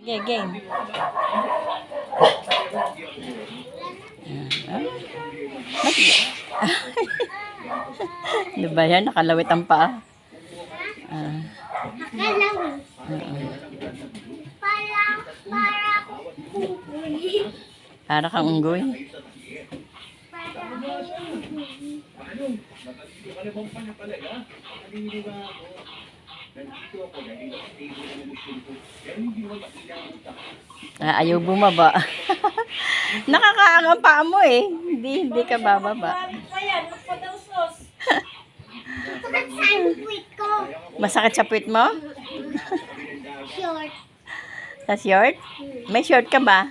Sige, game. Ano ba yan? Nakalawit ang paa. Ah, Nakalaw. oo. Para, para ako kukunin. Para kang unggoy. Para ako Ah, ayaw bumaba. Nakakaangang paa mo eh. Hindi, hindi ka bababa. Masakit sa puwit mo? Short. Sa short? May short ka ba?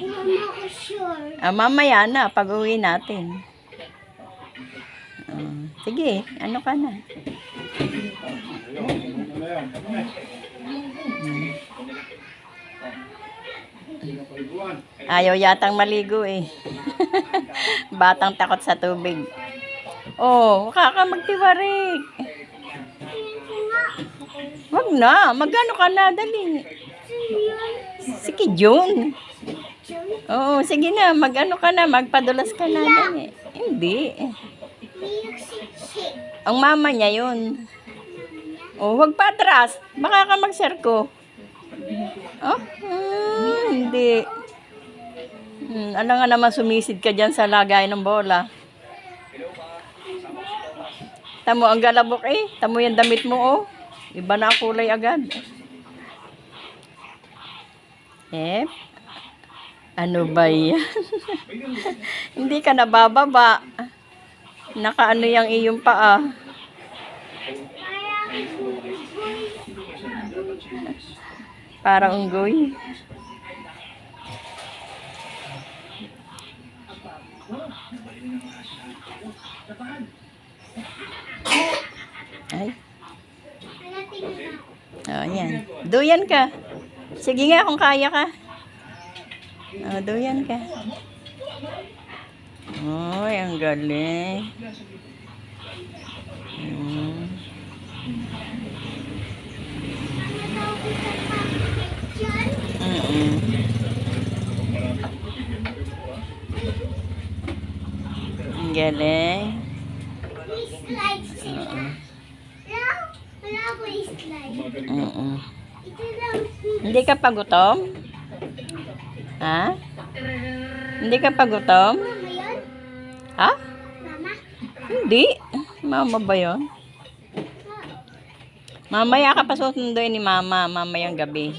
Mama ko short. Ah, mamaya na, pag uwi natin. Ah, sige, ano ka na? Hmm. Ayaw yatang maligo eh. Batang takot sa tubig. Oh, kaka magtiwarik. Wag na, magano ka na, dali. Sige, June. Oo, sige na, magano ka na, magpadulas ka na. Dali. Hindi. Ang mama niya yun. Oh, wag pa atras. Baka ka mag-circo. Oh, hmm, hindi. Hmm, alam nga naman sumisid ka dyan sa lagay ng bola. Tamo ang galabok eh. Tamo yung damit mo oh. Iba na kulay agad. Eh, ano ba yan? Hindi ka nabababa. Nakaano yung iyong paa. Parang unggoy. Ay, oh, yan. Duyan ka. Sige nga kung kaya ka. Oh, duyan ka. Oy, ang galing. Hmm. Ang galing. slide sila. Wala, ako slide. Lang. Hindi ka pa gutom? Ha? Hindi ka pa gutom? Mama yun? Ha? Mama? Hindi. Mama ba yun? Mamaya ka pa susunduin ni mama, mamayang gabi.